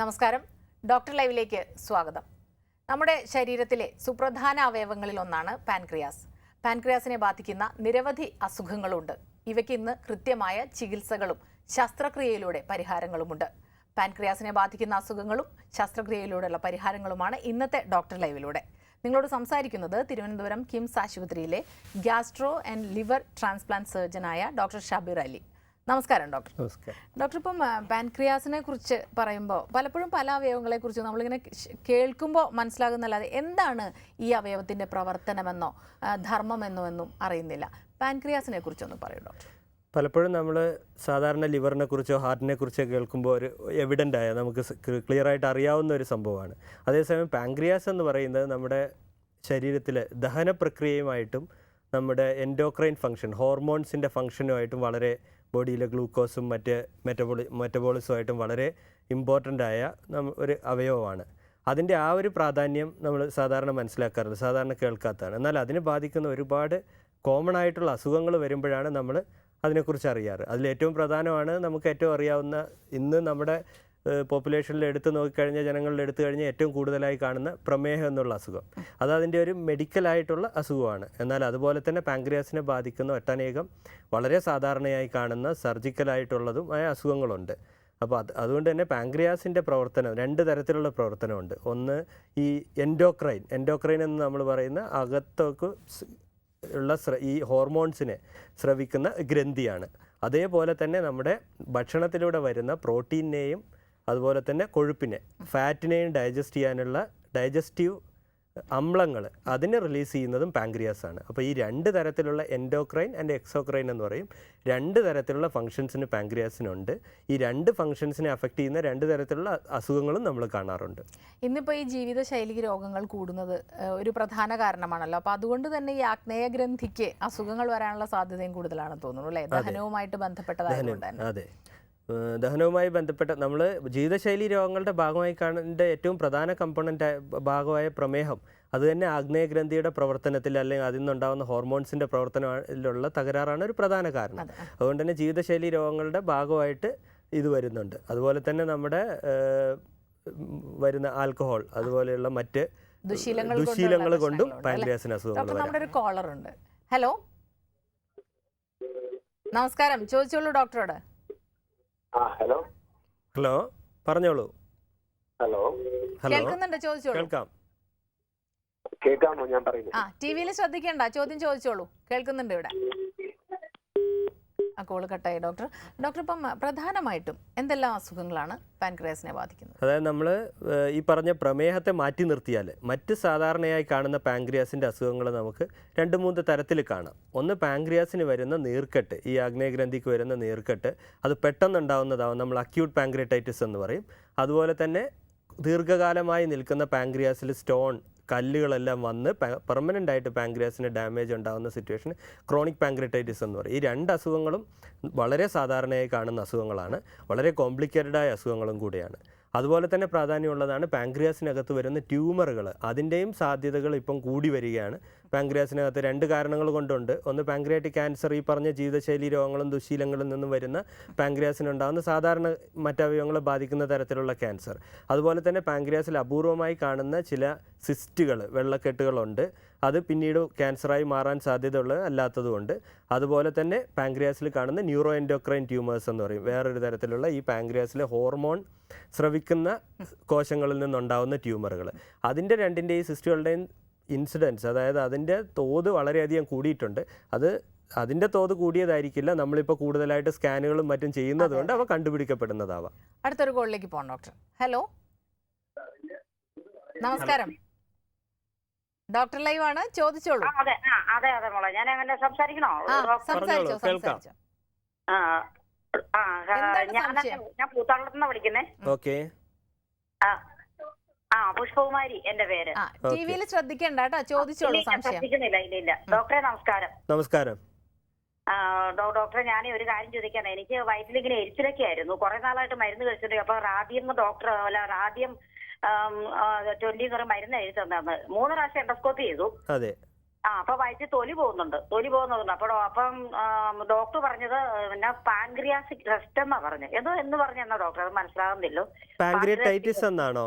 നമസ്കാരം. ഡോക്ടർ ലൈവിലേക്ക് സ്വാഗതം. നമ്മുടെ ശരീരത്തിലെ സുപ്രധാന അവയവങ്ങളിൽ ഒന്നാണ് പാൻക്രിയാസ്. പാൻക്രിയാസിനെ ബാധിക്കുന്ന നിരവധി അസുഖങ്ങളുണ്ട്. ഇവയ്ക്ക് ഇന്ന് കൃത്യമായ ചികിത്സകളും ശസ്ത്രക്രിയയിലൂടെ പരിഹാരങ്ങളുമുണ്ട്. പാൻക്രിയാസിനെ ബാധിക്കുന്ന അസുഖങ്ങളും ശസ്ത്രക്രിയയിലൂടെയുള്ള പരിഹാരങ്ങളുമാണ് ഇന്നത്തെ ഡോക്ടർ ലൈവിലൂടെ. നിങ്ങളോട് സംസാരിക്കുന്നത് തിരുവനന്തപുരം കിംസ് ആശുപത്രിയിലെ ഗ്യാസ്ട്രോ ആൻഡ് ലിവർ ട്രാൻസ്പ്ലാന്റ് സർജനായ ഡോക്ടർ ഷബീർ അലി. നമസ്കാരം ഡോക്ടർ. ഡോക്ടർ ഇപ്പം പാൻക്രിയാസിനെ കുറിച്ച് പറയുമ്പോൾ പലപ്പോഴും പല അവയവങ്ങളെ കുറിച്ച് നമ്മളിങ്ങനെ കേൾക്കുമ്പോൾ മനസ്സിലാകുന്നല്ലാതെ എന്താണ് ഈ അവയവത്തിന്റെ പ്രവർത്തനമെന്നോ ധർമ്മമെന്നോ എന്നും അറിയുന്നില്ല. പാൻക്രിയാസിനെ കുറിച്ചൊന്ന് പറയൂ ഡോക്ടർ. പലപ്പോഴും നമ്മൾ സാധാരണ ലിവറിനെ കുറിച്ചോ ഹാർട്ടിനെ കുറിച്ചോ കേൾക്കുമ്പോൾ ഒരു എവിഡന്റ് ആയ നമുക്ക് ക്ലിയർ ആയിട്ട് അറിയാവുന്ന ഒരു സംഭവമാണ്. അതേസമയം പാൻക്രിയാസ് എന്ന് പറയുന്നത് നമ്മുടെ ശരീരത്തിലെ ദഹന പ്രക്രിയയുമായിട്ടും നമ്മുടെ എൻഡോക്രൈൻ ഫംഗ്ഷൻ ഹോർമോൺസിന്റെ ഫംഗ്ഷനുമായിട്ടും വളരെ ബോഡിയിലെ ഗ്ലൂക്കോസും മറ്റ് മെറ്റബോളി മെറ്റബോളിസമായിട്ടും വളരെ ഇമ്പോർട്ടന്റ് ആയ ഒരു അവയവമാണ്. അതിന്റെ ആ ഒരു പ്രാധാന്യം നമ്മൾ സാധാരണ മനസ്സിലാക്കാറില്ല. സാധാരണ കേൾക്കാത്തതാണ്. എന്നാൽ അതിനെ ബാധിക്കുന്ന ഒരുപാട് കോമൺ ആയിട്ടുള്ള അസുഖങ്ങൾ വരുമ്പോഴാണ് നമ്മൾ അതിനെക്കുറിച്ച് അറിയാറ്. അതിൽ ഏറ്റവും പ്രധാനമാണ് നമുക്ക് ഏറ്റവും അറിയാവുന്ന ഇന്ന് നമ്മുടെ പോപ്പുലേഷനിൽ എടുത്തു നോക്കിക്കഴിഞ്ഞാൽ ജനങ്ങളിൽ എടുത്തു കഴിഞ്ഞാൽ ഏറ്റവും കൂടുതലായി കാണുന്ന പ്രമേഹം എന്നുള്ള അസുഖം. അത് അതിന്റെ ഒരു മെഡിക്കലായിട്ടുള്ള അസുഖമാണ്. എന്നാൽ അതുപോലെ തന്നെ പാങ്ക്രിയാസിനെ ബാധിക്കുന്ന ഒട്ടനേകം വളരെ സാധാരണയായി കാണുന്ന സർജിക്കലായിട്ടുള്ളതും ആയ അസുഖങ്ങളുണ്ട്. അപ്പോൾ അത് അതുകൊണ്ട് തന്നെ പാങ്ക്രിയാസിന്റെ പ്രവർത്തനം രണ്ട് തരത്തിലുള്ള പ്രവർത്തനമുണ്ട്. ഒന്ന് ഈ എൻഡോക്രൈൻ എൻഡോക്രൈൻ എന്ന് നമ്മൾ പറയുന്ന അകത്തേക്ക് ഉള്ള ഈ ഹോർമോൺസിനെ സ്രവിക്കുന്ന ഗ്രന്ഥിയാണ്. അതേപോലെ തന്നെ നമ്മുടെ ഭക്ഷണത്തിലൂടെ വരുന്ന പ്രോട്ടീനെയും അതുപോലെ തന്നെ കൊഴുപ്പിനെ ഫാറ്റിനെയും ഡൈജസ്റ്റ് ചെയ്യാനുള്ള ഡൈജസ്റ്റീവ് അമ്ലങ്ങൾ അതിനെ റിലീസ് ചെയ്യുന്നതും പാങ്ക്രിയാസ് ആണ് അപ്പോൾ ഈ രണ്ട് തരത്തിലുള്ള എൻഡോക്രൈൻ ആൻഡ് എക്സോക്രൈൻ എന്ന് പറയും. രണ്ട് തരത്തിലുള്ള ഫങ്ഷൻസിന് പാങ്ക്രിയാസിനുണ്ട്. ഈ രണ്ട് ഫങ്ഷൻസിനെ അഫക്റ്റ് ചെയ്യുന്ന രണ്ട് തരത്തിലുള്ള അസുഖങ്ങളും നമ്മൾ കാണാറുണ്ട്. ഇന്നിപ്പോൾ ഈ ജീവിതശൈലി രോഗങ്ങൾ കൂടുന്നത് ഒരു പ്രധാന കാരണമാണല്ലോ. അപ്പോൾ അതുകൊണ്ട് തന്നെ ഈ ആഗ്നേയ ഗ്രന്ഥിക്ക് അസുഖങ്ങൾ വരാനുള്ള സാധ്യതയും കൂടുതലാണെന്ന് തോന്നുന്നു അല്ലേ? ദഹനവുമായിട്ട് ബന്ധപ്പെട്ടതായതുകൊണ്ട് തന്നെ. അതെ. ദഹനവുമായി ബന്ധപ്പെട്ട നമ്മൾ ജീവിതശൈലി രോഗങ്ങളുടെ ഭാഗമായി കാണേണ്ട ഏറ്റവും പ്രധാന കമ്പോണന്റ് ഭാഗമായ പ്രമേഹം. അത് തന്നെ ആഗ്നേയഗ്രന്ഥിയുടെ പ്രവർത്തനത്തിൽ അല്ലെങ്കിൽ അതിൽ നിന്നുണ്ടാകുന്ന ഹോർമോൺസിന്റെ പ്രവർത്തനത്തിലുള്ള തകരാറാണ് ഒരു പ്രധാന കാരണം. അതെ. അതുകൊണ്ട് തന്നെ ജീവിതശൈലി രോഗങ്ങളുടെ ഭാഗമായിട്ട് ഇത് വരുന്നുണ്ട്. അതുപോലെ തന്നെ നമ്മുടെ വരുന്ന ആൽക്കഹോൾ അതുപോലെയുള്ള മറ്റ് ദുശീലങ്ങൾ കൊണ്ടും പാൻക്രിയാസിന് അസുഖങ്ങൾ നമ്മുടെ ഒരു കോളർ ഉണ്ട് ഹലോ? നമസ്കാരം. ചോദിച്ചോളൂ ഡോക്ടറോട്. ഹലോ. ഹലോ പറഞ്ഞോളൂ. ഹലോ. ഹലോ ചോദിച്ചോളൂ. കേൾക്കാം. കേൾക്കാമോ? ഞാൻ പറയുന്നത്. ആ ടിവിയിൽ ശ്രദ്ധിക്കണ്ട. ചോദ്യം ചോദിച്ചോളൂ. കേൾക്കുന്നുണ്ട് ഇവിടെ. കോൾ കട്ടായി ഡോക്ടർ. ഡോക്ടർ ഇപ്പം പ്രധാനമായിട്ടും എന്തെല്ലാം അസുഖങ്ങളാണ് പാൻക്രിയാസിനെ ബാധിക്കുന്നത്? അതായത് നമ്മൾ ഈ പറഞ്ഞ പ്രമേഹത്തെ മാറ്റി നിർത്തിയാൽ മറ്റ് സാധാരണയായി കാണുന്ന പാൻക്രിയാസിന്റെ അസുഖങ്ങൾ നമുക്ക് രണ്ട് മൂന്ന് തരത്തിൽ കാണാം. ഒന്ന് പാങ്ക്രിയാസിന് വരുന്ന നീർക്കെട്ട് ഈ ആഗ്നേയഗ്രന്ഥിക്ക് വരുന്ന നീർക്കെട്ട് അത് പെട്ടെന്നുണ്ടാവുന്നതാവും. നമ്മൾ അക്യൂട്ട് പാങ്ക്രിയറ്റൈറ്റിസ് എന്ന് പറയും. അതുപോലെ തന്നെ ദീർഘകാലമായി നിൽക്കുന്ന പാങ്ക്രിയാസിൽ സ്റ്റോൺ കല്ലുകളെല്ലാം വന്ന് പെർമനന്റ് ആയിട്ട് പാങ്ക്രിയാസിന് ഡാമേജ് ഉണ്ടാകുന്ന സിറ്റുവേഷൻ ക്രോണിക് പാങ്ക്രറ്റൈറ്റിസ് എന്ന് പറയും. ഈ രണ്ട് അസുഖങ്ങളും വളരെ സാധാരണയായി കാണുന്ന അസുഖങ്ങളാണ്. വളരെ കോംപ്ലിക്കേറ്റഡായ അസുഖങ്ങളും കൂടിയാണ്. അതുപോലെ തന്നെ പ്രാധാന്യമുള്ളതാണ് പാങ്ക്രിയാസിനകത്ത് വരുന്ന ട്യൂമറുകൾ അതിന്റെയും സാധ്യതകൾ ഇപ്പം കൂടി വരികയാണ്. പാങ്ക്രിയാസിനകത്ത് രണ്ട് കാരണങ്ങൾ കൊണ്ടുണ്ട്. ഒന്ന് പാങ്ക്രിയാറ്റിക് ക്യാൻസർ ഈ പറഞ്ഞ ജീവിതശൈലി രോഗങ്ങളും ദുശീലങ്ങളിൽ നിന്നും വരുന്ന പാങ്ക്രിയാസിനുണ്ടാകുന്ന സാധാരണ മറ്റവയവങ്ങളെ ബാധിക്കുന്ന തരത്തിലുള്ള ക്യാൻസർ. അതുപോലെ തന്നെ പാങ്ക്രിയാസിൽ അപൂർവമായി കാണുന്ന ചില സിസ്റ്റുകൾ വെള്ളക്കെട്ടുകളുണ്ട്. അത് പിന്നീട് ക്യാൻസറായി മാറാൻ സാധ്യതയുള്ള അല്ലാത്തതുകൊണ്ട് അതുപോലെ തന്നെ പാങ്ക്രിയാസിൽ കാണുന്ന ന്യൂറോ എൻഡോക്രൈൻ ട്യൂമേഴ്സ് എന്ന് പറയും. വേറൊരു തരത്തിലുള്ള ഈ പാങ്ക്രിയാസിലെ ഹോർമോൺ സ്രവിക്കുന്ന കോശങ്ങളിൽ നിന്നുണ്ടാവുന്ന ട്യൂമറുകൾ. അതിന്റെ രണ്ടിന്റെയും സിസ്റ്റുകളുടെയും ഇൻസിഡൻസ് അതായത് അതിന്റെ തോത് വളരെയധികം കൂടിയിട്ടുണ്ട്. അത് അതിന്റെ തോത് കൂടിയതായിരിക്കില്ല. നമ്മളിപ്പോൾ കൂടുതലായിട്ട് സ്കാനുകളും മറ്റും ചെയ്യുന്നത് കൊണ്ട് അവ കണ്ടുപിടിക്കപ്പെടുന്നതാവാം. അടുത്തൊരു കോളിലേക്ക് പോകാം ഡോക്ടർ. ഹലോ? നമസ്കാരം. ഡോക്ടർ ലൈവ് ആണ് ചോദിച്ചോളൂ അതെ. അതെ അതെ മോളെ. ഞാൻ അങ്ങനെ സംസാരിക്കണോ ഡോക്ടർ? സംസാരിച്ചോ സംസാരിച്ചോ. ആ ഞാൻ? ഞാൻ പൂത്താളത്തുനിന്ന് വിളിക്കുന്നേ. ഓക്കെ. ആ ആ പുഷ്പകുമാരി എന്റെ പേര്. ശ്രദ്ധിക്കണ്ട കേട്ടോ ചോദിച്ചോളൂ സംശയം. ശ്രദ്ധിക്കുന്നില്ല ഇല്ല ഇല്ല ഡോക്ടറെ നമസ്കാരം. നമസ്കാരം. ഡോക്ടറെ ഞാൻ ഒരു കാര്യം ചോദിക്കാൻ എനിക്ക് വയറ്റിൽ ഇങ്ങനെ എരിച്ചിലൊക്കെ ആയിരുന്നു. കുറെ നാളായിട്ട് മരുന്ന് കഴിച്ചിട്ടുണ്ട് അപ്പൊ ആദ്യം ഡോക്ടർ അല്ല ആദ്യം ട്വന്റി കുറെ മരുന്ന് എഴുതി തന്നത് മൂന്ന് പ്രാവശ്യം എൻഡോസ്കോപ്പി ചെയ്തു. അതെ. ആ അപ്പൊ വയറ്റിൽ തൊലി പോകുന്നുണ്ട്. തൊലി പോകുന്നുണ്ട് അപ്പൊ അപ്പം ഡോക്ടർ പറഞ്ഞത് പിന്നെ പാൻക്രിയാസിക് റെസ്റ്റ് എന്നാ പറഞ്ഞത്. എന്തോ എന്ന് പറഞ്ഞെന്നാ ഡോക്ടർ അത് മനസ്സിലാകുന്നില്ലോ എന്നാണോ പാൻക്രിയാസിക് പാൻക്രിയാസിക് റെസ്റ്റ് എന്ന്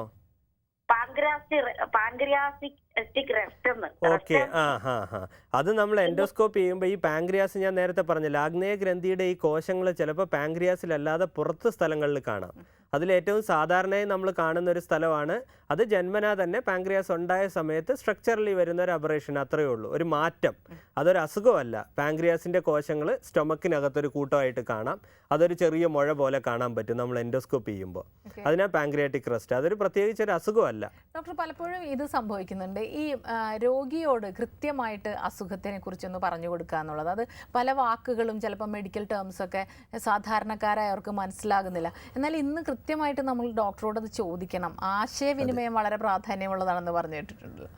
ഓക്കെ ആ ഹാ ഹാ. അത് നമ്മൾ എൻഡോസ്കോപ്പ് ചെയ്യുമ്പോൾ ഈ പാങ്ക്രിയാസ് ഞാൻ നേരത്തെ പറഞ്ഞില്ല ആഗ്നേയ ഗ്രന്ഥിയുടെ ഈ കോശങ്ങൾ ചിലപ്പോൾ പാങ്ക്രിയാസിലല്ലാതെ പുറത്ത് സ്ഥലങ്ങളിൽ കാണാം. അതിൽ ഏറ്റവും സാധാരണയായി നമ്മൾ കാണുന്ന ഒരു സ്ഥലമാണ് അത് ജന്മനാ തന്നെ പാങ്ക്രിയാസ് ഉണ്ടായ സമയത്ത് സ്ട്രക്ചറലി വരുന്ന ഒരു അബറേഷൻ അത്രയേ ഉള്ളൂ. ഒരു മാറ്റം. അതൊരു അസുഖമല്ല. പാങ്ക്രിയാസിന്റെ കോശങ്ങൾ സ്റ്റൊമക്കിനകത്തൊരു കൂട്ടമായിട്ട് കാണാം. അതൊരു ചെറിയ മുഴ പോലെ കാണാൻ പറ്റും നമ്മൾ എൻഡോസ്കോപ്പ് ചെയ്യുമ്പോൾ. അതിനാ പാങ്ക്രിയാറ്റിക് റെസ്റ്റ് അതൊരു പ്രത്യേകിച്ച് ഒരു അസുഖമല്ല. ഡോക്ടർ പലപ്പോഴും ഇത് സംഭവിക്കുന്നുണ്ട്. ഈ രോഗിയോട് കൃത്യമായിട്ട് അസുഖത്തിനെ കുറിച്ചൊന്ന് പറഞ്ഞു കൊടുക്കുക എന്നുള്ളത്. അത് പല വാക്കുകളും ചിലപ്പോൾ മെഡിക്കൽ ടേംസ് ഒക്കെ സാധാരണക്കാരായവർക്ക് മനസ്സിലാകുന്നില്ല. എന്നാൽ ഇന്ന് കൃത്യമായിട്ട് നമ്മൾ ഡോക്ടറോട് അത് ചോദിക്കണം. ആശയവിനിമയം വളരെ പ്രാധാന്യമുള്ളതാണെന്ന് പറഞ്ഞു കേട്ടിട്ടുണ്ടല്ലോ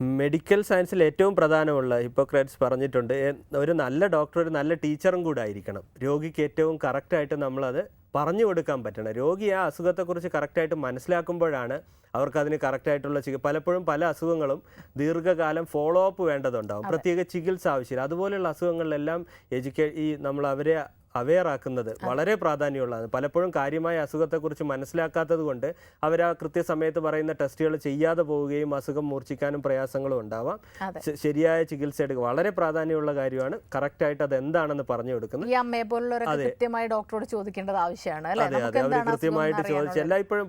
മെഡിക്കൽ സയൻസിൽ ഏറ്റവും പ്രധാനമുള്ള ഹിപ്പോക്രാറ്റ്സ് പറഞ്ഞിട്ടുണ്ട് ഒരു നല്ല ഡോക്ടർ ഒരു നല്ല ടീച്ചറും കൂടെ ആയിരിക്കണം. രോഗിക്ക് ഏറ്റവും കറക്റ്റായിട്ട് നമ്മളത് പറഞ്ഞു കൊടുക്കാൻ പറ്റണം. രോഗി ആ അസുഖത്തെക്കുറിച്ച് കറക്റ്റായിട്ട് മനസ്സിലാക്കുമ്പോഴാണ് അവർക്കതിന് കറക്റ്റായിട്ടുള്ള ചികിത്സ പലപ്പോഴും പല അസുഖങ്ങളും ദീർഘകാലം ഫോളോ അപ്പ് വേണ്ടതുണ്ടാവും. പ്രത്യേക ചികിത്സ ആവശ്യമില്ല. അതുപോലെയുള്ള അസുഖങ്ങളിലെല്ലാം എഡ്യൂക്കേ ഈ നമ്മൾ അവരെ അവെയർ ആക്കുന്നത് വളരെ പ്രാധാന്യമുള്ളതാണ്. പലപ്പോഴും കാര്യമായ അസുഖത്തെക്കുറിച്ച് മനസ്സിലാക്കാത്തത് കൊണ്ട് അവർ ആ കൃത്യസമയത്ത് പറയുന്ന ടെസ്റ്റുകൾ ചെയ്യാതെ പോവുകയും അസുഖം മൂർച്ഛിക്കാനും പ്രയാസങ്ങളും ഉണ്ടാവാം. ശരിയായ ചികിത്സ എടുക്കുക വളരെ പ്രാധാന്യമുള്ള കാര്യമാണ്. കറക്റ്റ് ആയിട്ട് അത് എന്താണെന്ന് പറഞ്ഞു കൊടുക്കുന്നത്. ഈ അമ്മയെ. കൃത്യമായി ഡോക്ടറോട് ചോദിക്കേണ്ടത് ആവശ്യമാണ് അല്ലെ? അതെ നമുക്ക് അതെ. അവർ എന്താണ് കൃത്യമായിട്ട് ചോദിച്ചു എല്ലായ്പ്പോഴും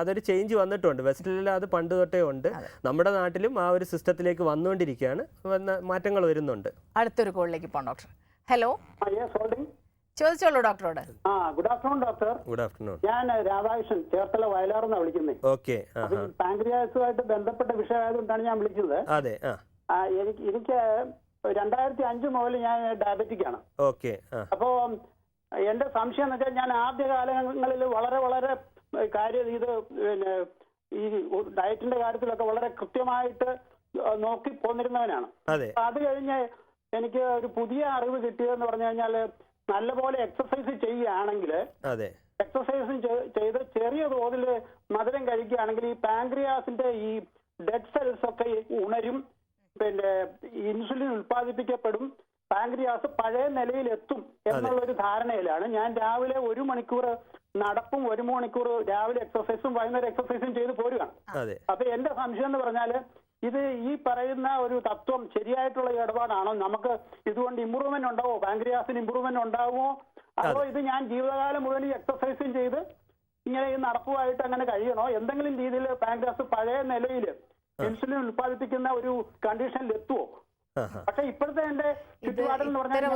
അതൊരു ചേഞ്ച് വന്നിട്ടുണ്ട്. വെസ്റ്റിൽ അത് പണ്ട് തൊട്ടേ ഉണ്ട്. നമ്മുടെ നാട്ടിലും ആ ഒരു സിസ്റ്റത്തിലേക്ക് വന്നുകൊണ്ടിരിക്കുകയാണ്. മാറ്റങ്ങൾ വരുന്നുണ്ട്. അടുത്തൊരു കോളിലേക്ക് പോകാം ഡോക്ടർ. ഹലോ ചോദിച്ചോളൂ ഡോക്ടറോട്. ആ good afternoon doctor good afternoon ഞാൻ രാധാകൃഷ്ണൻ ചേർത്തല വയലാർന്നാ വിളിക്കുന്നത് ഓക്കെ പാങ്ക്രിയാസുമായിട്ട് ബന്ധപ്പെട്ട വിഷയമായതുകൊണ്ടാണ് ഞാൻ വിളിച്ചത് അതെ ആ. എനിക്ക് എനിക്ക് രണ്ടായിരത്തി അഞ്ച് മുതൽ ഞാൻ ഡയബറ്റിക് ആണ് ഓക്കെ അപ്പോ എന്റെ സംശയം എന്ന് വെച്ചാൽ ഞാൻ ആദ്യ കാലങ്ങളിൽ വളരെ വളരെ കാര്യം ഇത് പിന്നെ ഈ ഡയറ്റിന്റെ കാര്യത്തിലൊക്കെ വളരെ കൃത്യമായിട്ട് നോക്കി പോന്നിരുന്നവനാണ്. അത്. കഴിഞ്ഞ് എനിക്ക് ഒരു പുതിയ അറിവ് കിട്ടിയതെന്ന് പറഞ്ഞു കഴിഞ്ഞാൽ നല്ലപോലെ എക്സസൈസ് ചെയ്യുകയാണെങ്കിൽ അതെ. എക്സസൈസും ചെയ്ത് ചെറിയ തോതിൽ മധുരം കഴിക്കുകയാണെങ്കിൽ ഈ പാങ്ക്രിയാസിന്റെ ഈ ഡെഡ് സെൽസ് ഒക്കെ ഉണരും പിന്നെ ഇൻസുലിൻ ഉൽപ്പാദിപ്പിക്കപ്പെടും പാൻക്രിയാസ് പഴയ നിലയിൽ എത്തും എന്നുള്ള ഒരു ധാരണയിലാണ്. ഞാൻ രാവിലെ ഒരു മണിക്കൂർ നടപ്പും ഒരു മണിക്കൂർ രാവിലെ എക്സസൈസും വൈകുന്നേരം എക്സസൈസും ചെയ്ത് പോരുകയാണ് അപ്പൊ എന്റെ സംശയം എന്ന് പറഞ്ഞാൽ ഇത് ഈ പറയുന്ന ഒരു തത്വം ശരിയായിട്ടുള്ള ഇടപാടാണോ? നമുക്ക് ഇതുകൊണ്ട് ഇമ്പ്രൂവ്മെന്റ് ഉണ്ടാവോ? പാങ്ക്രിയാസിന് ഇമ്പ്രൂവ്മെന്റ് ഉണ്ടാവുമോ? അതോ ഇത് ഞാൻ ജീവിതകാലം മുഴുവൻ ഈ എക്സസൈസും ചെയ്ത് ഇങ്ങനെ ഈ നടപ്പുമായിട്ട് അങ്ങനെ കഴിയണോ? എന്തെങ്കിലും രീതിയിൽ പാങ്ക്രിയാസ് പഴയ നിലയിൽ ഇൻസുലിൻ ഉൽപ്പാദിപ്പിക്കുന്ന ഒരു കണ്ടീഷനിൽ എത്തുവോ?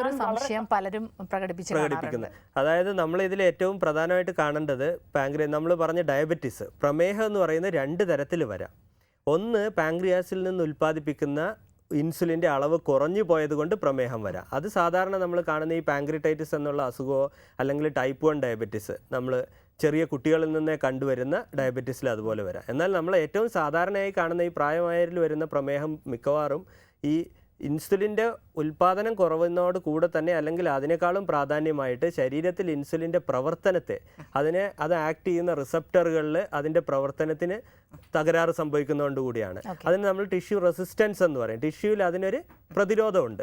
ഒരു സംശയം പലരും പ്രകടിപ്പിച്ച് കാണാറുണ്ട്. പ്രകടിപ്പിക്കുന്നത് അതായത് നമ്മൾ ഇതിൽ ഏറ്റവും പ്രധാനമായിട്ട് കാണേണ്ടത് പാങ്ക്രിയ നമ്മൾ പറഞ്ഞ ഡയബറ്റിസ് പ്രമേഹം എന്ന് പറയുന്ന രണ്ട് തരത്തിൽ വരാം. ഒന്ന് പാങ്ക്രിയാസിൽ നിന്ന് ഉൽപ്പാദിപ്പിക്കുന്ന ഇൻസുലിന്റെ അളവ് കുറഞ്ഞു പോയത് കൊണ്ട് പ്രമേഹം വരാം. അത് സാധാരണ നമ്മൾ കാണുന്ന ഈ പാങ്ക്രിറ്റൈറ്റിസ് എന്നുള്ള അസുഖമോ അല്ലെങ്കിൽ ടൈപ്പ് വൺ ഡയബറ്റിസ് നമ്മൾ ചെറിയ കുട്ടികളിൽ നിന്നേ കണ്ടുവരുന്ന ഡയബറ്റീസിൽ അതുപോലെ വരാം. എന്നാൽ നമ്മൾ ഏറ്റവും സാധാരണയായി കാണുന്ന ഈ പ്രായമായവരിൽ വരുന്ന പ്രമേഹം മിക്കവാറും ഈ ഇൻസുലിന്റെ ഉൽപ്പാദനം കുറവുന്നതോട് കൂടെ തന്നെ അല്ലെങ്കിൽ അതിനേക്കാളും പ്രാധാന്യമായിട്ട് ശരീരത്തിൽ ഇൻസുലിന്റെ പ്രവർത്തനത്തെ അതിനെ അത് ആക്ട് ചെയ്യുന്ന റിസപ്റ്ററുകളിൽ അതിന്റെ പ്രവർത്തനത്തിന് തകരാറ് സംഭവിക്കുന്നതുകൊണ്ട് കൂടിയാണ്. അതിന് നമ്മൾ ടിഷ്യൂ റെസിസ്റ്റൻസ് എന്ന് പറയും. ടിഷ്യൂവിൽ അതിനൊരു പ്രതിരോധമുണ്ട്.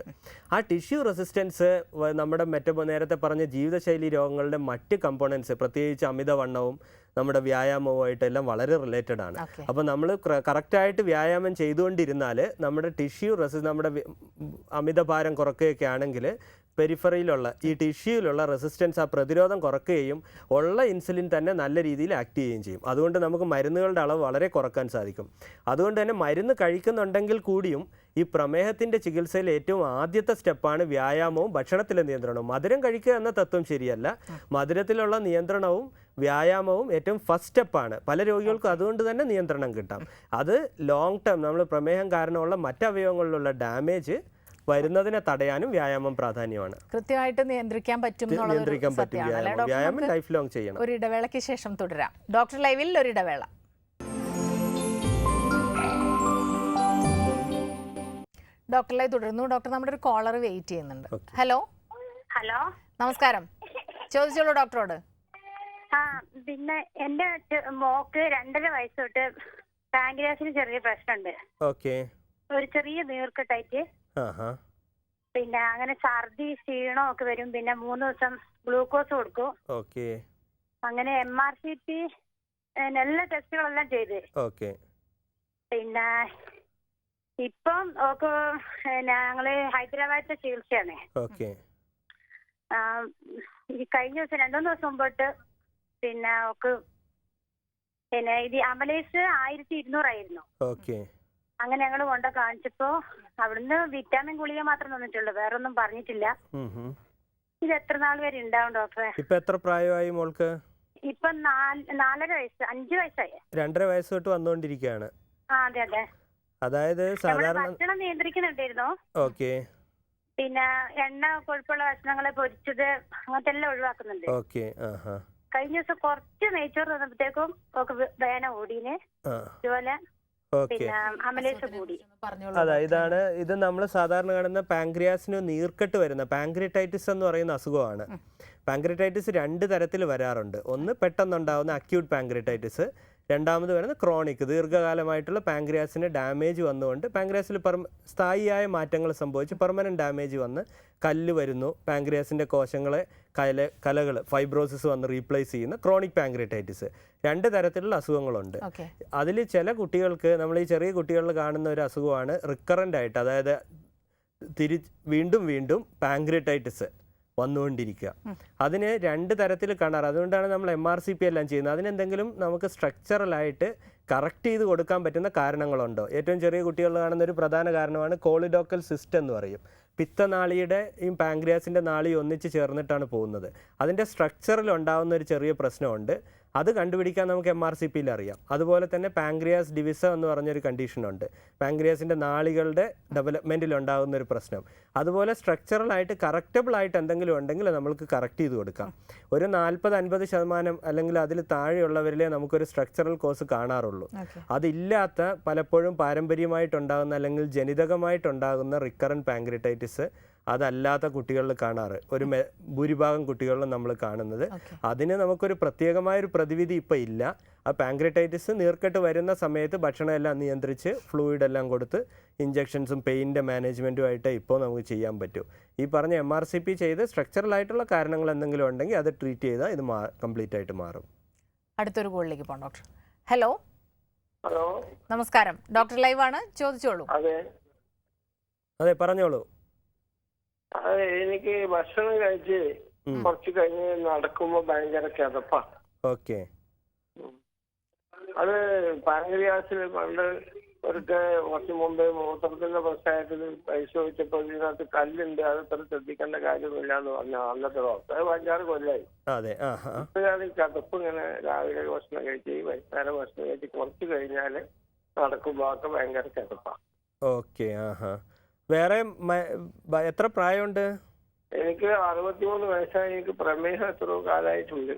ആ ടിഷ്യൂ റെസിസ്റ്റൻസ് നമ്മുടെ മെറ്റബോ നേരത്തെ പറഞ്ഞ ജീവിതശൈലി രോഗങ്ങളുടെ മറ്റ് കമ്പോണൻസ് പ്രത്യേകിച്ച് അമിതവണ്ണവും നമ്മുടെ വ്യായാമവുമായിട്ടെല്ലാം വളരെ റിലേറ്റഡ് ആണ്. അപ്പൊ അപ്പോൾ നമ്മൾ കറക്റ്റായിട്ട് വ്യായാമം ചെയ്തുകൊണ്ടിരുന്നാൽ നമ്മുടെ ടിഷ്യൂ റെസി നമ്മുടെ അമിത അമിതഭാരം കുറക്കുകയൊക്കെ ആണെങ്കിൽ പെരിഫറിയിലുള്ള ഈ ടിഷ്യൂവിലുള്ള റെസിസ്റ്റൻസ് ആ പ്രതിരോധം കുറക്കുകയും ഉള്ള ഇൻസുലിൻ തന്നെ നല്ല രീതിയിൽ ആക്ട് ചെയ്യുകയും ചെയ്യും. അതുകൊണ്ട് നമുക്ക് മരുന്നുകളുടെ അളവ് വളരെ കുറയ്ക്കാൻ സാധിക്കും. അതുകൊണ്ട് തന്നെ മരുന്ന് കഴിക്കുന്നുണ്ടെങ്കിൽ കൂടിയും ഈ പ്രമേഹത്തിന്റെ ചികിത്സയിൽ ഏറ്റവും ആദ്യത്തെ സ്റ്റെപ്പാണ് വ്യായാമവും ഭക്ഷണത്തിലെ നിയന്ത്രണവും. മധുരം കഴിക്കുക എന്ന തത്വം ശരിയല്ല. മധുരത്തിലുള്ള നിയന്ത്രണവും വ്യായാമവും ഏറ്റവും ഫസ്റ്റ് സ്റ്റെപ്പാണ് പല രോഗികൾക്കും അതുകൊണ്ട് തന്നെ നിയന്ത്രണം കിട്ടാം. അത് ലോങ് ടേം നമ്മൾ പ്രമേഹം കാരണമുള്ള മറ്റ് അവയവങ്ങളിലുള്ള ഡാമേജ് വരുന്നതിനെ തടയാനും വ്യായാമം പ്രാധാന്യമാണ്. കൃത്യമായിട്ട് നിയന്ത്രിക്കാൻ പറ്റും നിയന്ത്രിക്കാൻ പറ്റും. വ്യായാമം. ലൈഫ് ലോങ് ചെയ്യണം. ഒരു ഇടവേളയ്ക്ക് ശേഷം തുടരാം. ഡോക്ടർ ലൈവിൽ ഒരു ഇടവേള. ഡോക്ടർ തുടരുന്നു. ഡോക്ടർ നമ്മുടെ ഒരു കോളർ വെയിറ്റ് ചെയ്യുന്നുണ്ട്. ഹലോ? ഹലോ? നമസ്കാരം. ചോദിച്ചോളൂ ഡോക്ടറോട്. ആ പിന്നെ എന്റെ മോക്ക് രണ്ടര വയസ്സ് തൊട്ട് പാങ്ക്രിയാസിന് ചെറിയ പ്രശ്നമുണ്ട്. ഓക്കെ. ഒരു ചെറിയ നീർക്കെട്ടായിട്ട്. പിന്നെ അങ്ങനെ ഛർദി ക്ഷീണം ഒക്കെ വരും. പിന്നെ മൂന്ന് ദിവസം ഗ്ലൂക്കോസ് കൊടുക്കും. ഓക്കെ. അങ്ങനെ എം ആർ സി ടി എല്ലാ ടെസ്റ്റുകളെല്ലാം ചെയ്ത്. ഓക്കെ. പിന്നെ ഇപ്പം ഓക്ക് ഞങ്ങൾ ഹൈദരാബാദിലെ ചികിത്സയാണ്. ഓക്കെ. ഈ കഴിഞ്ഞ ദിവസം രണ്ടുമൂന്ന് ദിവസം മുമ്പോട്ട് പിന്നെ ഓക്ക് പിന്നെ ഇത് അമലേസ് ആയിരത്തി ഇരുന്നൂറായിരുന്നു. ഓക്കെ. അങ്ങനെ ഞങ്ങൾ കൊണ്ട കാണിച്ചപ്പോ അവിടുന്ന് വിറ്റാമിൻ ഗുളിക മാത്രം തന്നിട്ടുള്ളൂ വേറെ ഒന്നും പറഞ്ഞിട്ടില്ല ഇത് എത്ര നാൾ വരെ ഉണ്ടാവും ഡോക്ടറെ? ഇപ്പൊ എത്ര പ്രായമായി മോൾക്ക്? ഇപ്പൊ നാല് നാലര വയസ്സ് അഞ്ചു വയസ്സായി. രണ്ടര വയസ്സ് തൊട്ട് വന്നുകൊണ്ടിരിക്കുകയാണ് ആ അതെ അതെ. അതായത് സാധാരണ ഭക്ഷണം നിയന്ത്രിക്കുന്നുണ്ടായിരുന്നു? ഓക്കെ. പിന്നെ എണ്ണ കൊഴുപ്പുള്ള ഭക്ഷണങ്ങളെ പൊരിച്ചത് അങ്ങനത്തെ എല്ലാം ഒഴിവാക്കുന്നുണ്ട്. ഓക്കെ കഴിഞ്ഞ ദിവസം കുറച്ച് നെയ്ച്ചോറ് തന്നപ്പോഴത്തേക്കും ഒക്കെ വേന ഓടീന് ആ. ഇതുപോലെ ഓക്കെ. പിന്നെ കൂടി. പറഞ്ഞോളൂ. അതാ ഇതാണ് ഇത് നമ്മൾ സാധാരണ കാണുന്ന പാങ്ക്രിയാസിന് നീർക്കെട്ട് വരുന്ന പാങ്ക്രിയറ്റൈറ്റിസ് എന്ന് പറയുന്ന അസുഖമാണ്. പാങ്ക്രിയറ്റൈറ്റിസ് രണ്ട് തരത്തിൽ വരാറുണ്ട്. ഒന്ന് പെട്ടെന്നുണ്ടാവുന്ന അക്യൂട്ട് പാങ്ക്രിയറ്റൈറ്റിസ് രണ്ടാമത് വരുന്നത് ക്രോണിക്. ദീർഘകാലമായിട്ടുള്ള പാങ്ക്രിയാസിന് ഡാമേജ് വന്നുകൊണ്ട് പാങ്ക്രിയാസിൽ പെർമ സ്ഥായിയായ മാറ്റങ്ങൾ സംഭവിച്ച്. പെർമനന്റ് ഡാമേജ് വന്ന് കല്ല് വരുന്നു. പാങ്ക്രിയാസിന്റെ കോശങ്ങളെ കല കലകൾ ഫൈബ്രോസിസ് വന്ന് റീപ്ലേസ് ചെയ്യുന്ന ക്രോണിക് പാങ്ക്രിയറ്റൈറ്റിസ് രണ്ട് തരത്തിലുള്ള അസുഖങ്ങളുണ്ട്. അതിൽ ചില കുട്ടികൾക്ക് നമ്മൾ ഈ ചെറിയ കുട്ടികളിൽ കാണുന്ന ഒരു അസുഖമാണ് റിക്കറന്റ് ആയിട്ട് അതായത് തിരി വീണ്ടും വീണ്ടും പാങ്ക്രിയറ്റൈറ്റിസ് വന്നുകൊണ്ടിരിക്കുക. അതിന് രണ്ട് തരത്തിൽ കാണാറ്. അതുകൊണ്ടാണ് നമ്മൾ എം ആർ സി പി എല്ലാം ചെയ്യുന്നത്. അതിനെന്തെങ്കിലും നമുക്ക് സ്ട്രക്ചറലായിട്ട് കറക്റ്റ് ചെയ്ത് കൊടുക്കാൻ പറ്റുന്ന കാരണങ്ങളുണ്ടോ? ഏറ്റവും ചെറിയ കുട്ടികൾ കാണുന്ന ഒരു പ്രധാന കാരണമാണ് കോളിഡോക്കൽ സിസ്റ്റം എന്ന് പറയും. പിത്തനാളിയുടെ ഈ പാങ്ക്രിയാസിന്റെ നാളി ഒന്നിച്ച് ചേർന്നിട്ടാണ് പോകുന്നത്. അതിന്റെ സ്ട്രക്ചറിൽ ഉണ്ടാകുന്ന ഒരു ചെറിയ പ്രശ്നമുണ്ട്. അത് കണ്ടുപിടിക്കാൻ നമുക്ക് എം ആർ സി പിയിൽ അറിയാം. അതുപോലെ തന്നെ പാങ്ക്രിയാസ് ഡിവിസ എന്ന് പറഞ്ഞൊരു കണ്ടീഷനുണ്ട് പാങ്ക്രിയാസിന്റെ നാളികളുടെ ഡെവലപ്മെന്റിൽ ഉണ്ടാകുന്ന ഒരു പ്രശ്നം. അതുപോലെ സ്ട്രക്ചറലായിട്ട് കറക്റ്റബിൾ ആയിട്ട് എന്തെങ്കിലും ഉണ്ടെങ്കിൽ നമുക്ക് കറക്റ്റ് ചെയ്ത് കൊടുക്കാം. ഒരു നാൽപ്പത് അൻപത് ശതമാനം അല്ലെങ്കിൽ അതിൽ താഴെയുള്ളവരിലേ നമുക്കൊരു സ്ട്രക്ചറൽ കോസ് കാണാറുള്ളൂ. അതില്ലാത്ത പലപ്പോഴും പാരമ്പര്യമായിട്ടുണ്ടാകുന്ന അല്ലെങ്കിൽ ജനിതകമായിട്ടുണ്ടാകുന്ന റിക്കറൻ പാങ്ക്രിയറ്റൈറ്റിസ് അതല്ലാത്ത കുട്ടികളിൽ കാണാറ്. ഒരു ഭൂരിഭാഗം കുട്ടികളിലും നമ്മൾ കാണുന്നത്. അതിന് നമുക്കൊരു പ്രത്യേകമായൊരു പ്രതിവിധി ഇപ്പം ഇല്ല. ആ പാങ്ക്രറ്റൈറ്റിസ് നീർക്കെട്ട് വരുന്ന സമയത്ത് ഭക്ഷണമെല്ലാം നിയന്ത്രിച്ച് ഫ്ലൂയിഡ് എല്ലാം കൊടുത്ത് ഇഞ്ചെക്ഷൻസും പെയിന്റെ മാനേജ്മെന്റുമായിട്ട് ഇപ്പോൾ നമുക്ക് ചെയ്യാൻ പറ്റും. ഈ പറഞ്ഞ എം ആർ സി പി ചെയ്ത് സ്ട്രക്ചറലായിട്ടുള്ള കാരണങ്ങൾ എന്തെങ്കിലും ഉണ്ടെങ്കിൽ അത് ട്രീറ്റ് ചെയ്താൽ ഇത് മാ കംപ്ലീറ്റ് ആയിട്ട് മാറും. അടുത്തൊരു കോളിലേക്ക് പോകാം ഡോക്ടർ. ഹലോ. ഹലോ. നമസ്കാരം. ഡോക്ടർ ലൈവ് ആണ് ചോദിച്ചോളൂ. അതെ. അതെ പറഞ്ഞോളൂ. അതെ എനിക്ക് ഭക്ഷണം കഴിച്ച്. കുറച്ച് കഴിഞ്ഞ് നടക്കുമ്പോ ഭയങ്കര കിതപ്പാ. ഓക്കെ. അത് പാങ്ക്രിയാസിൽ പണ്ട് ഒരിക്കൽ കുറച്ച് മുമ്പ് മൂത്രത്തിന്റെ പ്രശ്നമായിട്ട് പരിശോധിച്ചപ്പോൾ ഇതിനകത്ത് കല്ലുണ്ട് അത് ഇത്ര ശ്രദ്ധിക്കേണ്ട കാര്യമൊന്നുമില്ല എന്ന് പറഞ്ഞ അന്നത്തെ ഡോക്ടർ അത് അഞ്ചാറ് കൊല്ലായി. ഇപ്പോഴാണ് ഈ കിതപ്പ് ഇങ്ങനെ രാവിലെ ഭക്ഷണം കഴിച്ച് വൈകുന്നേരം ഭക്ഷണം കഴിച്ച് കുറച്ച് കഴിഞ്ഞാൽ നടക്കുമ്പോൾ ഒക്കെ ഭയങ്കര കിതപ്പാ. ഓക്കെ ആ ഹാ വേറെ എത്ര പ്രായമുണ്ട്? എനിക്ക് അറുപത്തിമൂന്ന് വയസ്സായി എനിക്ക് പ്രമേഹം എത്ര കാലമായിട്ടുണ്ട്.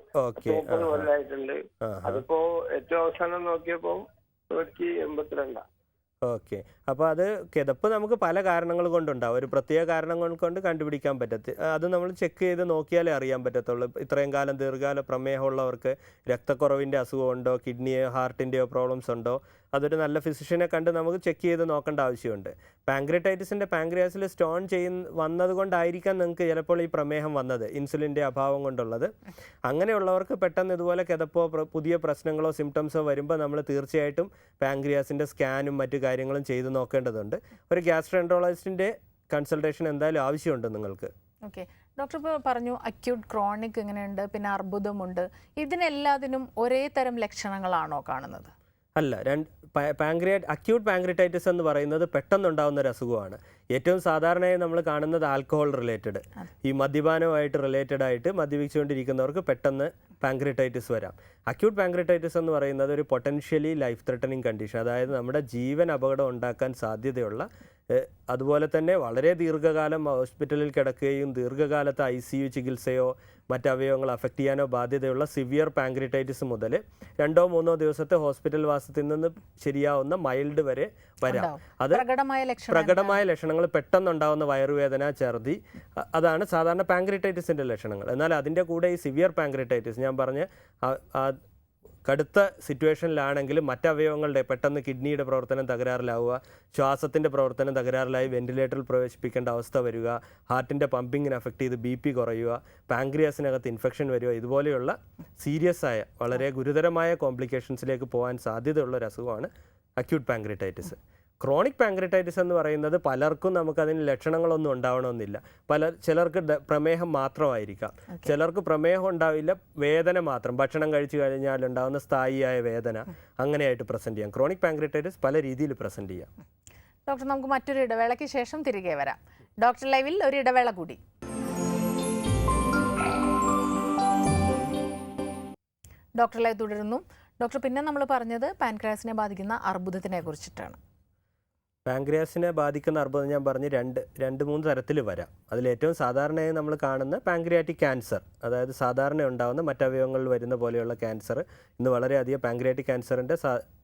മുപ്പത് കൊല്ലായിട്ടുണ്ട്. അതിപ്പോ ഏറ്റവും അവസാനം നോക്കിയപ്പോ നൂറ്റി ഓക്കെ. അപ്പോൾ അത് കിതപ്പ് നമുക്ക് പല കാരണങ്ങൾ കൊണ്ടുണ്ടാവും. ഒരു പ്രത്യേക കാരണങ്ങൾ കൊണ്ട് കണ്ടുപിടിക്കാൻ പറ്റത്തി അത് നമ്മൾ ചെക്ക് ചെയ്ത് നോക്കിയാലേ അറിയാൻ പറ്റത്തുള്ളൂ. ഇത്രയും കാലം ദീർഘകാല പ്രമേഹമുള്ളവർക്ക് രക്തക്കുറവിന്റെ അസുഖമുണ്ടോ കിഡ്നിയോ ഹാർട്ടിന്റെയോ പ്രോബ്ലംസ് ഉണ്ടോ? അതൊരു നല്ല ഫിസിഷ്യനെ കണ്ട് നമുക്ക് ചെക്ക് ചെയ്ത് നോക്കേണ്ട ആവശ്യമുണ്ട്. പാങ്ക്രിയറ്റൈറ്റിസിന്റെ പാങ്ക്രിയാസിൽ സ്റ്റോൺ ചെയ്യുന്ന വന്നതുകൊണ്ടായിരിക്കാം നിങ്ങൾക്ക് ചിലപ്പോൾ ഈ പ്രമേഹം വന്നത് ഇൻസുലിന്റെ അഭാവം കൊണ്ടുള്ളത്. അങ്ങനെയുള്ളവർക്ക് പെട്ടെന്ന് ഇതുപോലെ കിതപ്പോ പുതിയ പ്രശ്നങ്ങളോ സിംറ്റംസോ വരുമ്പോൾ നമ്മൾ തീർച്ചയായിട്ടും പാങ്ക്രിയാസിന്റെ സ്കാനും മറ്റു കാര്യങ്ങളും ചെയ്ത് നോക്കേണ്ടതുണ്ട്. ഒരു ഗ്യാസ്ട്രോൻട്രോളജിസ്റ്റിന്റെ കൺസൾട്ടേഷൻ എന്തായാലും ആവശ്യമുണ്ട് നിങ്ങൾക്ക്. ഓക്കെ ഡോക്ടർ ഇപ്പോൾ പറഞ്ഞു അക്യൂട്ട് ക്രോണിക് ഇങ്ങനെയുണ്ട് പിന്നെ അർബുദമുണ്ട്. ഇതിനെല്ലാത്തിനും ഒരേ തരം ലക്ഷണങ്ങളാണോ കാണുന്നത്? അല്ല രണ്ട് പാങ്ക്രിയാറ്റ് അക്യൂട്ട് പാങ്ക്രിറ്റൈറ്റിസ് എന്ന് പറയുന്നത് പെട്ടെന്നുണ്ടാകുന്ന ഒരു അസുഖമാണ്. ഏറ്റവും സാധാരണയായി നമ്മൾ കാണുന്നത് ആൽക്കഹോൾ റിലേറ്റഡ് ഈ മദ്യപാനവുമായിട്ട് റിലേറ്റഡ് ആയിട്ട് മദ്യപിച്ചുകൊണ്ടിരിക്കുന്നവർക്ക് പെട്ടെന്ന് പാങ്ക്രിറ്റൈറ്റിസ് വരാം. അക്യൂട്ട് പാങ്ക്രിറ്റൈറ്റിസ് എന്ന് പറയുന്നത് ഒരു പൊട്ടൻഷ്യലി ലൈഫ് ത്രെട്ടനിങ് കണ്ടീഷൻ അതായത് നമ്മുടെ ജീവൻ അപകടം ഉണ്ടാക്കാൻ സാധ്യതയുള്ള അതുപോലെ തന്നെ വളരെ ദീർഘകാലം ഹോസ്പിറ്റലിൽ കിടക്കുകയും ദീർഘകാലത്ത് ഐ സി യു ചികിത്സയോ മറ്റവയവങ്ങൾ അഫക്റ്റ് ചെയ്യാനോ ബാധ്യതയുള്ള സിവിയർ പാങ്ക്രിറ്റൈറ്റിസ് മുതൽ രണ്ടോ മൂന്നോ ദിവസത്തെ ഹോസ്പിറ്റൽ വാസത്തിൽ നിന്ന് ശരിയാവുന്ന മൈൽഡ് വരെ വരാം. അത് പ്രകടമായ ലക്ഷണം പ്രകടമായ ലക്ഷണങ്ങൾ പെട്ടെന്നുണ്ടാവുന്ന വയറുവേദന ഛർദി അതാണ് സാധാരണ പാങ്ക്രിറ്റൈറ്റിസിന്റെ ലക്ഷണങ്ങൾ. എന്നാൽ അതിന്റെ കൂടെ ഈ സിവിയർ പാങ്ക്രിറ്റൈറ്റിസ് ഞാൻ പറഞ്ഞ കടുത്ത സിറ്റുവേഷനിലാണെങ്കിൽ മറ്റവയവങ്ങളുടെ പെട്ടെന്ന് കിഡ്നിയുടെ പ്രവർത്തനം തകരാറിലാവുക ശ്വാസത്തിന്റെ പ്രവർത്തനം തകരാറിലായി വെന്റിലേറ്ററിൽ പ്രവേശിപ്പിക്കേണ്ട അവസ്ഥ വരിക ഹാർട്ടിന്റെ പമ്പിങ്ങിന് അഫക്റ്റ് ചെയ്ത് ബി പി കുറയുക പാങ്ക്രിയാസിനകത്ത് ഇൻഫെക്ഷൻ വരിക ഇതുപോലെയുള്ള സീരിയസ് ആയ വളരെ ഗുരുതരമായ കോംപ്ലിക്കേഷൻസിലേക്ക് പോകാൻ സാധ്യതയുള്ള ഒരു അസുഖമാണ് അക്യൂട്ട് പാങ്ക്രിറ്റൈറ്റിസ്. ക്രോണിക് പാങ്ക്രിറ്റൈറ്റിസ് എന്ന് പറയുന്നത് പലർക്കും നമുക്കതിന് ലക്ഷണങ്ങളൊന്നും ഉണ്ടാവണമെന്നില്ല. പല ചിലർക്ക് പ്രമേഹം മാത്രമായിരിക്കാം. ചിലർക്ക് പ്രമേഹം ഉണ്ടാവില്ല വേദന മാത്രം. ഭക്ഷണം കഴിച്ചു കഴിഞ്ഞാൽ ഉണ്ടാകുന്ന സ്ഥായിയായ വേദന അങ്ങനെയായിട്ട് പ്രസന്റ് ചെയ്യാം. ക്രോണിക് പാങ്ക്രിറ്റൈറ്റിസ് പല രീതിയിൽ പ്രസന്റ് ചെയ്യാം. ഡോക്ടർ നമുക്ക് മറ്റൊരു ഇടവേളയ്ക്ക് ശേഷം തിരികെ വരാം. ഡോക്ടർ ലൈവിൽ ഒരു ഇടവേള കൂടി. ഡോക്ടർ ലൈവ് തുടരുന്നു. ഡോക്ടർ പിന്നെ നമ്മൾ പറഞ്ഞത് പാൻക്രാസിനെ ബാധിക്കുന്ന അർബുദത്തിനെ കുറിച്ചിട്ടാണ്. പാങ്ക്രിയാസിനെ ബാധിക്കുന്ന അർബുദം ഞാൻ പറഞ്ഞ് രണ്ട് രണ്ട് മൂന്ന് തരത്തിൽ വരാം. അതിലേറ്റവും സാധാരണയായി നമ്മൾ കാണുന്ന പാങ്ക്രിയാറ്റിക് ക്യാൻസർ അതായത് സാധാരണ ഉണ്ടാകുന്ന മറ്റവയവങ്ങളിൽ വരുന്ന പോലെയുള്ള ക്യാൻസർ ഇന്ന് വളരെയധികം പാങ്ക്രിയാറ്റിക് ക്യാൻസറിന്റെ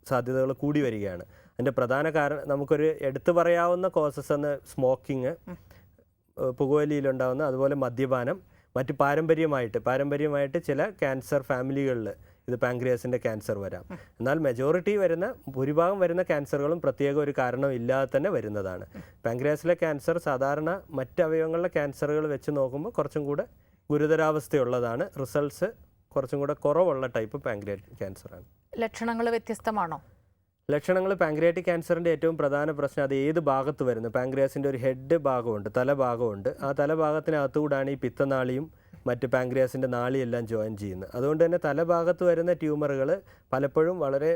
സാധ്യതകൾ കൂടി വരികയാണ്. അതിന്റെ പ്രധാന കാരണം നമുക്കൊരു എടുത്തു പറയാവുന്ന കോസസ് എന്ന് സ്മോക്കിങ് പുകവലിയിലുണ്ടാകുന്ന അതുപോലെ മദ്യപാനം മറ്റ് പാരമ്പര്യമായിട്ട് പാരമ്പര്യമായിട്ട് ചില ക്യാൻസർ ഫാമിലികളിൽ ഇത് പാങ്ക്രിയാസിന്റെ ക്യാൻസർ വരാം. എന്നാൽ മെജോറിറ്റി വരുന്ന ഭൂരിഭാഗം വരുന്ന ക്യാൻസറുകളും പ്രത്യേക ഒരു കാരണം ഇല്ലാതെ തന്നെ വരുന്നതാണ്. പാങ്ക്രിയാസിലെ ക്യാൻസർ സാധാരണ മറ്റ് അവയവങ്ങളിലെ ക്യാൻസറുകൾ വെച്ച് നോക്കുമ്പോൾ കുറച്ചും കൂടെ ഗുരുതരാവസ്ഥയുള്ളതാണ്. റിസൾട്ട്സ് കുറച്ചും കൂടെ കുറവുള്ള ടൈപ്പ് പാങ്ക്രിയാറ്റിക് ക്യാൻസറാണ്. ലക്ഷണങ്ങൾ വ്യത്യസ്തമാണോ? ലക്ഷണങ്ങൾ പാങ്ക്രിയാറ്റിക് ക്യാൻസറിന്റെ ഏറ്റവും പ്രധാന പ്രശ്നം അത് ഏത് ഭാഗത്ത് വരുന്നു? പാങ്ക്രിയാസിന്റെ ഒരു ഹെഡ് ഭാഗമുണ്ട് തലഭാഗമുണ്ട്. ആ തലഭാഗത്തിനകത്തുകൂടാണ് ഈ പിത്തനാളിയും മറ്റ് പാങ്ക്രിയാസിന്റെ നാളിയെല്ലാം ജോയിൻ ചെയ്യുന്നത് അതുകൊണ്ട് തന്നെ തലഭാഗത്ത് വരുന്ന ട്യൂമറുകൾ പലപ്പോഴും വളരെ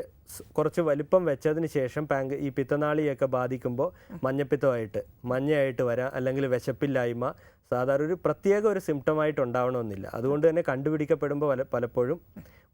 കുറച്ച് വലിപ്പം വെച്ചതിന് ശേഷം പാങ്ക് ഈ പിത്തനാളിയൊക്കെ ബാധിക്കുമ്പോൾ മഞ്ഞപ്പിത്തമായിട്ട് മഞ്ഞയായിട്ട് വരാം അല്ലെങ്കിൽ വിശപ്പില്ലായ്മ സാധാരണ ഒരു പ്രത്യേക ഒരു സിംറ്റമായിട്ട് ഉണ്ടാവണമെന്നില്ല. അതുകൊണ്ട് തന്നെ കണ്ടുപിടിക്കപ്പെടുമ്പോൾ പല പലപ്പോഴും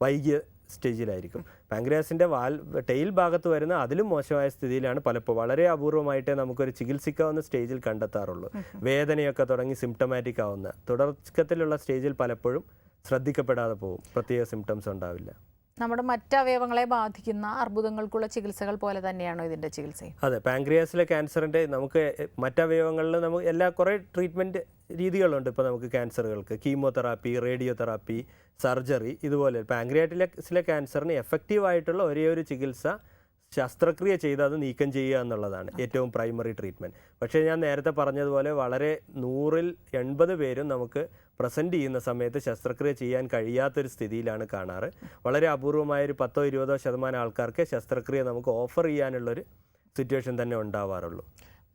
വൈകിയ സ്റ്റേജിലായിരിക്കും. പാങ്ക്രിയാസിന്റെ വാൽ ടെയിൽ ഭാഗത്ത് വരുന്ന അതിലും മോശമായ സ്ഥിതിയിലാണ് പലപ്പോൾ വളരെ അപൂർവമായിട്ടേ നമുക്കൊരു ചികിത്സിക്കാവുന്ന സ്റ്റേജിൽ കണ്ടെത്താറുള്ളൂ. വേദനയൊക്കെ തുടങ്ങി സിംറ്റമാറ്റിക് ആവുന്ന. തുടർച്ചത്തിലുള്ള സ്റ്റേജിൽ പലപ്പോഴും ശ്രദ്ധിക്കപ്പെടാതെ പോകും. പ്രത്യേക സിംറ്റംസ് ഉണ്ടാവില്ല. നമ്മുടെ മറ്റ് അവയവങ്ങളെ ബാധിക്കുന്ന അർബുദങ്ങൾക്കുള്ള ചികിത്സകൾ പോലെ തന്നെയാണോ ഇതിന്റെ ചികിത്സ അതെ പാങ്ക്രിയാസിലെ ക്യാൻസറിന്റെ നമുക്ക് മറ്റവയവങ്ങളിൽ നമുക്ക് എല്ലാ കുറേ ട്രീറ്റ്മെന്റ് രീതികളുണ്ട് ഇപ്പോൾ നമുക്ക് ക്യാൻസറുകൾക്ക്. കീമോതെറാപ്പി റേഡിയോതെറാപ്പി സർജറി ഇതുപോലെ പാങ്ക്രിയാറ്റിലെ ക്യാൻസറിന് എഫക്റ്റീവ് ആയിട്ടുള്ള ഒരേ ഒരു ചികിത്സ ശസ്ത്രക്രിയ ചെയ്ത് അത് നീക്കം ചെയ്യുക എന്നുള്ളതാണ് ഏറ്റവും പ്രൈമറി ട്രീറ്റ്മെന്റ് പക്ഷേ ഞാൻ നേരത്തെ പറഞ്ഞതുപോലെ വളരെ നൂറിൽ എൺപത് പേരും നമുക്ക് പ്രസന്റ് ചെയ്യുന്ന സമയത്ത് ശസ്ത്രക്രിയ ചെയ്യാൻ കഴിയാത്തൊരു സ്ഥിതിയിലാണ് കാണാറ്. വളരെ അപൂർവമായ ഒരു പത്തോ ഇരുപതോ ശതമാനം ആൾക്കാർക്ക് ശസ്ത്രക്രിയ നമുക്ക് ഓഫർ ചെയ്യാനുള്ളൊരു സിറ്റുവേഷൻ തന്നെ ഉണ്ടാവാറുള്ളൂ.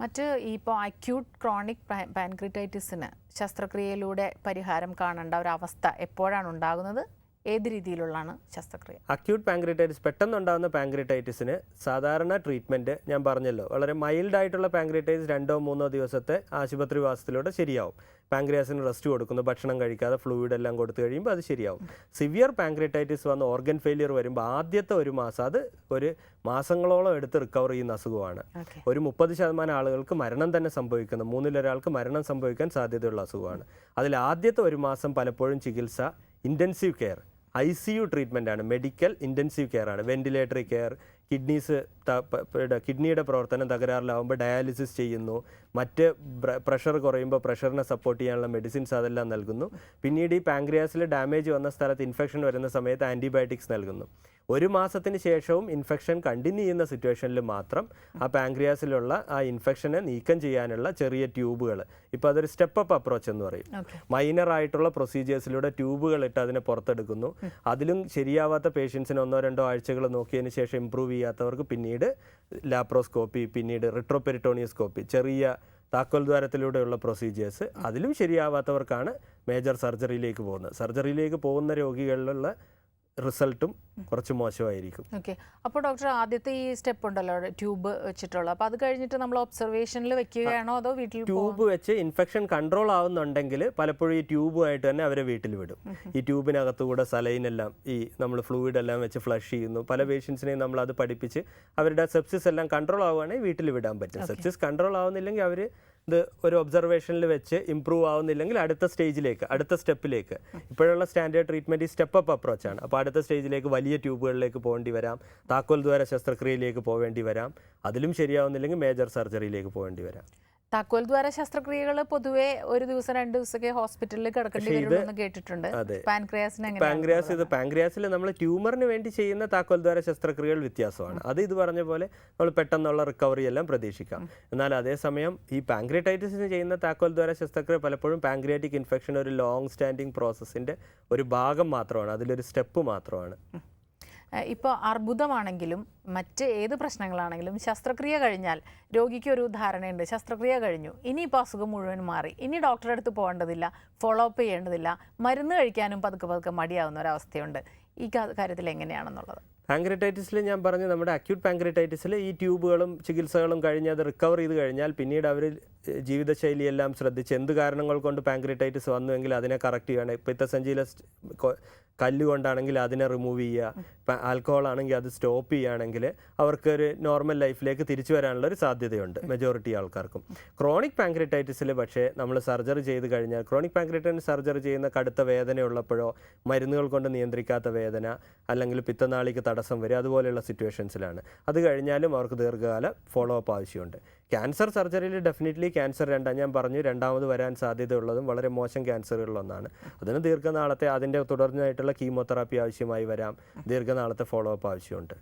മറ്റ് ഇപ്പോൾ അക്യൂട്ട് ക്രോണിക് പാൻക്രിറ്റൈറ്റിസിന് ശസ്ത്രക്രിയയിലൂടെ പരിഹാരം കാണേണ്ട ഒരു അവസ്ഥ എപ്പോഴാണ് ഉണ്ടാകുന്നത്? ഏത് രീതിയിലുള്ളതാണ് ശസ്ത്രക്രിയ? അക്യൂട്ട് പാങ്ക്രിറ്റൈറ്റിസ് പെട്ടെന്നുണ്ടാകുന്ന പാങ്ക്രിറ്റൈറ്റിസിന് സാധാരണ ട്രീറ്റ്മെന്റ് ഞാൻ പറഞ്ഞല്ലോ. വളരെ മൈൽഡ് ആയിട്ടുള്ള പാങ്ക്രിറ്റൈറ്റിസ് രണ്ടോ മൂന്നോ ദിവസത്തെ ആശുപത്രി വാസത്തിലൂടെ ശരിയാവും. പാങ്ക്രിയാസിന് റെസ്റ്റ് കൊടുക്കുന്നു ഭക്ഷണം കഴിക്കാതെ ഫ്ലൂയിഡ് എല്ലാം കൊടുത്തു കഴിയുമ്പോൾ അത് ശരിയാവും. സിവിയർ പാങ്ക്രിറ്റൈറ്റിസ് വന്ന് ഓർഗൻ ഫെയിലിയർ വരുമ്പോൾ ആദ്യത്തെ ഒരു മാസം അത് ഒരു മാസങ്ങളോളം എടുത്ത് റിക്കവർ ചെയ്യുന്ന അസുഖമാണ്. ഒരു മുപ്പത് ശതമാനം ആളുകൾക്ക് മരണം തന്നെ സംഭവിക്കുന്നു. മൂന്നിലൊരാൾക്ക് മരണം സംഭവിക്കാൻ സാധ്യതയുള്ള അസുഖമാണ്. അതിൽ ആദ്യത്തെ ഒരു മാസം പലപ്പോഴും ചികിത്സ intensive care I C U treatment ആണ്. മെഡിക്കൽ ഇന്റൻസീവ് കെയർ ആണ്. വെന്റിലേറ്ററി കെയർ കിഡ്നീസ് കിഡ്നിയുടെ പ്രവർത്തനം തകരാറിലാവുമ്പോൾ ഡയാലിസിസ് ചെയ്യുന്നു. മറ്റ് പ്രഷർ കുറയുമ്പോൾ പ്രഷറിനെ സപ്പോർട്ട് ചെയ്യാനുള്ള മെഡിസിൻസ് അതെല്ലാം നൽകുന്നു. പിന്നീട് ഈ പാങ്ക്രിയാസിൽ ഡാമേജ് വന്ന സ്ഥലത്ത് ഇൻഫെക്ഷൻ വരുന്ന സമയത്ത് ആന്റിബയോട്ടിക്സ് നൽകുന്നു. ഒരു മാസത്തിന് ശേഷവും ഇൻഫെക്ഷൻ കണ്ടിന്യൂ ചെയ്യുന്ന സിറ്റുവേഷനിൽ മാത്രം ആ പാങ്ക്രിയാസിലുള്ള ആ ഇൻഫെക്ഷനെ നീക്കം ചെയ്യാനുള്ള ചെറിയ ട്യൂബുകൾ ഇപ്പോൾ അതൊരു സ്റ്റെപ്പ് അപ്പ് അപ്രോച്ച് എന്ന് പറയും. മൈനർ ആയിട്ടുള്ള പ്രൊസീജിയേഴ്സിലൂടെ ട്യൂബുകൾ ഇട്ട് അതിനെ പുറത്തെടുക്കുന്നു. അതിലും ശരിയാവാത്ത പേഷ്യൻസിന് ഒന്നോ രണ്ടോ ആഴ്ചകൾ നോക്കിയതിന് ശേഷം ഇമ്പ്രൂവ് ചെയ്യാത്തവർക്ക് പിന്നീട് ലാപ്രോസ്കോപ്പി പിന്നീട് റിട്രോപെരിട്ടോണിയോസ്കോപ്പി ചെറിയ താക്കോൽ ദ്വാരത്തിലൂടെയുള്ള പ്രൊസീജിയേഴ്സ് അതിലും ശരിയാവാത്തവർക്കാണ് മേജർ സർജറിയിലേക്ക് പോകുന്നത്. സർജറിയിലേക്ക് പോകുന്ന രോഗികളിലുള്ള റിസൾട്ടും കുറച്ച് മോശമായിരിക്കും. ഓക്കെ. അപ്പോൾ ഡോക്ടർ ആദ്യത്തെ ഈ സ്റ്റെപ്പ് ഉണ്ടല്ലോ ട്യൂബ് വെച്ചിട്ടുള്ള. അപ്പോൾ അത് കഴിഞ്ഞിട്ട് നമ്മൾ ഒബ്സർവേഷനിൽ വെക്കുകയാണോ അതോ വീട്ടിൽ ട്യൂബ് വെച്ച് ഇൻഫെക്ഷൻ കൺട്രോൾ ആവുന്നുണ്ടെങ്കിൽ പലപ്പോഴും ഈ ട്യൂബുമായിട്ട് തന്നെ അവരെ വീട്ടിൽ വിടും. ഈ ട്യൂബിനകത്തു കൂടെ സലൈനെല്ലാം ഈ നമ്മൾ ഫ്ലൂയിഡ് എല്ലാം വെച്ച് ഫ്ലഷ് ചെയ്യുന്നു. പല പേഷ്യൻസിനെയും നമ്മൾ അത് പഠിപ്പിച്ച് അവരുടെ സെപ്സിസ് എല്ലാം കൺട്രോൾ ആവുകയാണെങ്കിൽ വീട്ടിൽ വിടാൻ പറ്റും. സെപ്സിസ് കൺട്രോൾ ആവുന്നില്ലെങ്കിൽ അവർ ഇത് ഒരു ഒബ്സർവേഷനിൽ വെച്ച് ഇമ്പ്രൂവ് ആവുന്നില്ലെങ്കിൽ അടുത്ത സ്റ്റേജിലേക്ക് അടുത്ത സ്റ്റെപ്പിലേക്ക് ഇപ്പോഴുള്ള സ്റ്റാൻഡേർഡ് ട്രീറ്റ്മെന്റ് ഈ സ്റ്റെപ്പ് അപ്പ് അപ്രോച്ചാണ് അപ്പോൾ അടുത്ത സ്റ്റേജിലേക്ക് വലിയ ട്യൂബുകളിലേക്ക് പോകേണ്ടി വരാം. താക്കോൽ ദ്വാര ശസ്ത്രക്രിയയിലേക്ക് പോവേണ്ടി വരാം. അതിലും ശരിയാവുന്നില്ലെങ്കിൽ മേജർ സർജറിയിലേക്ക് പോകേണ്ടി വരാം. താക്കോൽ ദ്വാര ശസ്ത്രക്രിയകൾ പൊതുവെ ഒരു ദിവസം രണ്ട് ദിവസമൊക്കെ ഹോസ്പിറ്റലിൽ കിടക്കേണ്ടി വരുമെന്ന് കേട്ടിട്ടുണ്ട്. പാൻക്രിയാസിന് പാങ്ക്രിയാസ് ഇത് പാൻക്രിയാസിൽ നമ്മൾ ട്യൂമറിന് വേണ്ടി ചെയ്യുന്ന താക്കോൽ ദ്വാര ശസ്ത്രക്രിയകൾ വ്യത്യാസമാണ്. അത് ഇത് പറഞ്ഞ പോലെ നമ്മൾ പെട്ടെന്നുള്ള റിക്കവറി എല്ലാം പ്രതീക്ഷിക്കാം. എന്നാൽ അതേസമയം ഈ പാങ്ക്രിയറ്റൈറ്റിസിന് ചെയ്യുന്ന താക്കോൽ ദ്വാര ശസ്ത്രക്രിയ പലപ്പോഴും പാൻക്രിയാറ്റിക് ഇൻഫെക്ഷൻ ഒരു ലോങ് സ്റ്റാൻഡിങ് പ്രോസസ്സിന്റെ ഒരു ഭാഗം മാത്രമാണ്. അതിലൊരു സ്റ്റെപ്പ് മാത്രമാണ്. ഇപ്പോൾ അർബുദമാണെങ്കിലും മറ്റ് ഏത് പ്രശ്നങ്ങളാണെങ്കിലും ശസ്ത്രക്രിയ കഴിഞ്ഞാൽ രോഗിക്ക് ഒരു ധാരണയുണ്ട്. ശസ്ത്രക്രിയ കഴിഞ്ഞു. ഇനിയിപ്പോൾ അസുഖം മുഴുവൻ മാറി. ഇനി ഡോക്ടറെ അടുത്ത് പോകേണ്ടതില്ല. ഫോളോ അപ്പ് ചെയ്യേണ്ടതില്ല. മരുന്ന് കഴിക്കാനും പതുക്കെ പതുക്കെ മടിയാവുന്ന ഒരവസ്ഥയുണ്ട് ഈ കാര്യത്തിൽ എങ്ങനെയാണെന്നുള്ളത്? പാങ്ക്രറ്റൈറ്റിസിൽ ഞാൻ പറഞ്ഞു നമ്മുടെ അക്യൂട്ട് പാങ്ക്രറ്റൈറ്റിസിൽ ഈ ട്യൂബുകളും ചികിത്സകളും കഴിഞ്ഞ് അത് റിക്കവർ ചെയ്ത് കഴിഞ്ഞാൽ പിന്നീട് അവർ ജീവിതശൈലിയെല്ലാം ശ്രദ്ധിച്ച് എന്ത് കാരണങ്ങൾ കൊണ്ട് പാങ്ക്രിറ്റൈറ്റിസ് വന്നുവെങ്കിൽ അതിനെ കറക്റ്റ് ചെയ്യണം പിത്തസഞ്ചിയിലെ സഞ്ചീല കൊ- അതിനെ റിമൂവ് ചെയ്യുക. ആൽക്കഹോൾ ആണെങ്കിൽ അത് സ്റ്റോപ്പ് ചെയ്യുകയാണെങ്കിൽ അവർക്ക് ഒരു നോർമൽ ലൈഫിലേക്ക് തിരിച്ചു വരാനുള്ള ഒരു സാധ്യതയുണ്ട് മെജോറിറ്റി ആൾക്കാർക്കും. ക്രോണിക് പാങ്ക്രിറ്റൈറ്റിസിൽ പക്ഷേ നമ്മൾ സർജറി ചെയ്ത് കഴിഞ്ഞാൽ ക്രോണിക് പാങ്ക്രിറ്റൈറ്റിന് സർജറി ചെയ്യുന്ന കടുത്ത വേദനയുള്ളപ്പോഴോ മരുന്നുകൾ കൊണ്ട് നിയന്ത്രിക്കാത്ത വേദന അല്ലെങ്കിൽ പിത്തനാളിക്ക് തടസ്സം വരിക അതുപോലെയുള്ള സിറ്റുവേഷൻസിലാണ് അത് കഴിഞ്ഞാലും അവർക്ക് ദീർഘകാല ഫോളോ അപ്പ് ആവശ്യമുണ്ട്. ക്യാൻസർ സർജറിയിൽ ഡെഫിനറ്റ്ലി ക്യാൻസർ രണ്ടാം ഞാൻ പറഞ്ഞു രണ്ടാമത് വരാൻ സാധ്യതയുള്ളതും വളരെ മോശം ക്യാൻസറുകളിലൊന്നാണ് അതിന് ദീർഘനാളത്തെ അതിന്റെ തുടർന്നായിട്ടുള്ള കീമോതെറാപ്പി ആവശ്യമായി വരാം. ദീർഘനാളത്തെ ഫോളോ അപ്പ് ആവശ്യമുണ്ട്.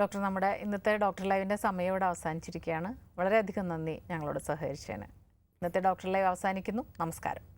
ഡോക്ടർ നമ്മുടെ ഇന്നത്തെ ഡോക്ടർ ലൈവിന്റെ സമയം ഇവിടെ അവസാനിച്ചിരിക്കുകയാണ്. വളരെയധികം നന്ദി ഞങ്ങളോട് സഹകരിച്ചതിന്. ഇന്നത്തെ ഡോക്ടർ ലൈവ് അവസാനിക്കുന്നു. നമസ്കാരം.